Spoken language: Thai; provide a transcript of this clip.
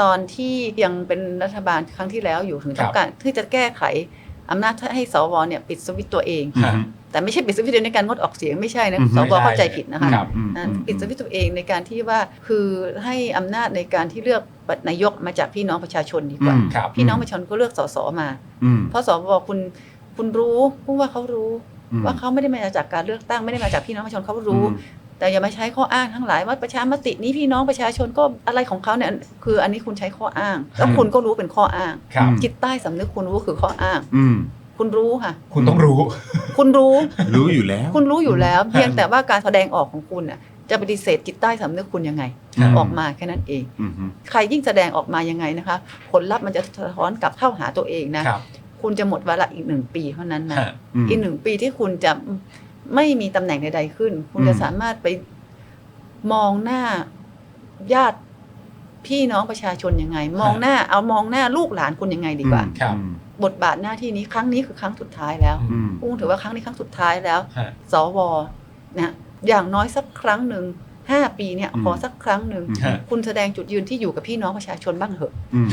ตอนที่ยังเป็นรัฐบาลครั้งที่แล้วอยู่ถึงครัต้บองการที่จะแก้ไขอำนาจให้สวเนี่ยปิดสวิตช์ตัวเองฮะแต่ไม่ใช่ปิดสวิตช์ในการงดออกเสียงไม่ใช่นะอืมสวไม่ใช่เข้าใจผิดนะคะครับอืมอ่าอืมปิดสวิตช์ตัวเองในการที่ว่าคือให้อำนาจในการที่เลือกนายกมาจากพี่น้องประชาชนดีกว่าอืมครับพี่น้องประชาชนก็เลือกสสมาอืมเพราะสวคุณคุณรู้พูดว่าเขารู้อืมว่าเขาไม่ได้มาจากการเลือกตั้งไม่ได้มาจากพี่น้องประชาชนเขารู้อืม แต่อย่ามาใช้ข้ออ้างทั้งหลายว่าประชามตินี้พี่น้องประชาชนก็อะไรของเขาเนี่ยคืออันนี้คุณใช้ข้ออ้าง แล้วคุณก็รู้เป็นข้ออ้างครับ จิตใต้สำนึกคุณรู้คือข้ออ้าง อืมคุณรู้ค่ะ คุณต้องรู้ คุณรู้ รู้อยู่แล้ว คุณรู้อยู่แล้ว เพียงแต่ว่าการแสดงออกของคุณน่ะจะปฏิเสธจิตใต้สำนึกคุณยังไงอืมออกมาแค่นั้นเองอืมใครยิ่งแสดงออกมายังไงนะคะ ผลลัพธ์มันจะสะท้อนกลับเข้าหาตัวเองนะครับคุณจะหมดวาระอีกหนึ่งปีเท่านั้นนะฮะอืมอีกหนึ่งปีที่คุณจะ ไม่มีตำแหน่งใดๆขึ้น คุณอืมจะสามารถไปมองหน้าญาติพี่น้องประชาชนยังไง มองหน้าเอามองหน้าลูกหลานคุณยังไงดีกว่าครับอืมบทบาทหน้าที่นี้ครั้งนี้คือครั้งสุดท้ายแล้วอืมอุ้งถือว่าครั้งนี้ครั้งสุดท้ายแล้วฮะสวนะอย่างน้อยสักครั้งหนึ่งห้าปีเนี่ยอืมขอสักครั้งหนึ่งอืมฮะคุณแสดงจุดยืนที่อยู่กับพี่น้องประชาชนบ้างเถอะอืม